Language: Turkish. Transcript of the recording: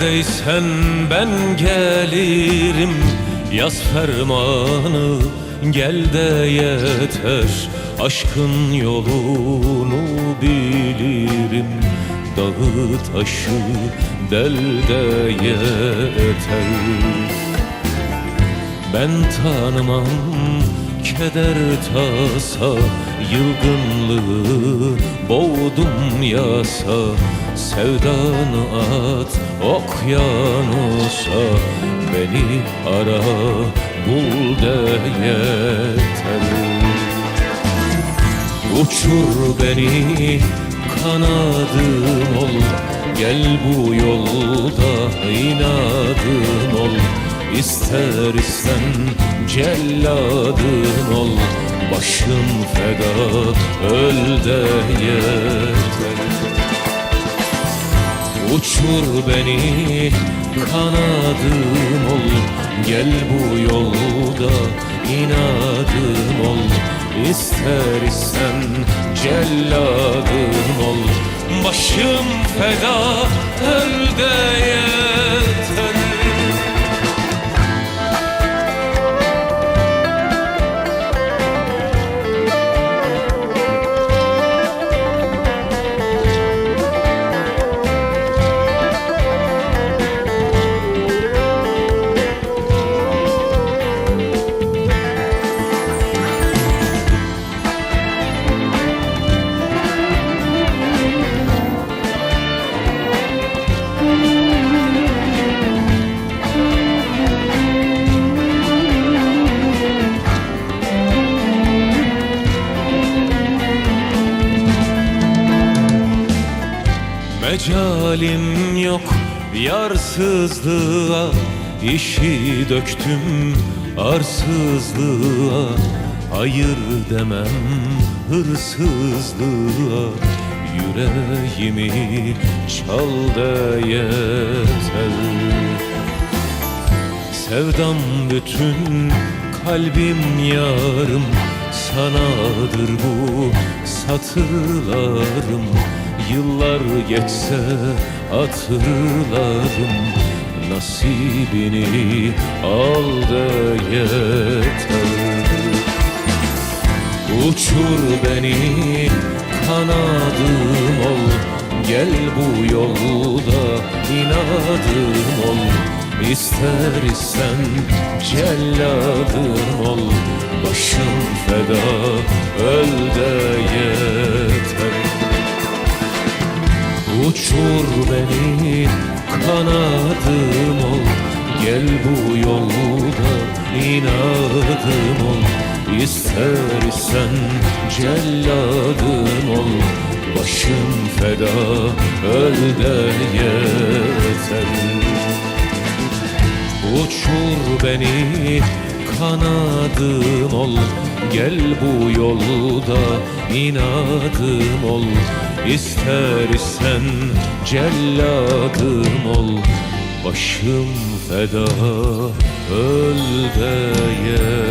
Neredeysen ben gelirim. Yaz fermanı gel de yeter. Aşkın yolunu bilirim. Dağı taşı del de yeter. Ben tanımam keder tasa Yılgınlığı yasa Sevdanı at okyanusa. Beni ara bul de yeter. Uçur beni kanadım ol. Gel bu yolda inadım ol. İster isten celladın ol Başım feda öl de yeter. Uçur beni kanadım ol. Gel bu yolda inadım ol. İster isen celladın ol. Başım feda öl de Mecalim yok yarsızlığa işi döktüm arsızlığa. Hayır demem hırsızlığa Yüreğimi çal da yeter. Sevdam bütün kalbim yarım Sanadır bu satırlarım Yıllar geçse hatırlarım Nasibini al da yeter. Uçur beni kanadım ol. Gel bu yolda inadım ol. İster isen celladım ol. Başım feda öl de yeter Uçur beni kanadım ol. Gel bu yolda inadım ol. İster isen celladım ol. Başım feda öl de yeter. Uçur beni kanadım ol. Gel bu yolda inadım ol. İster isen celladım ol. Başım feda öl yeter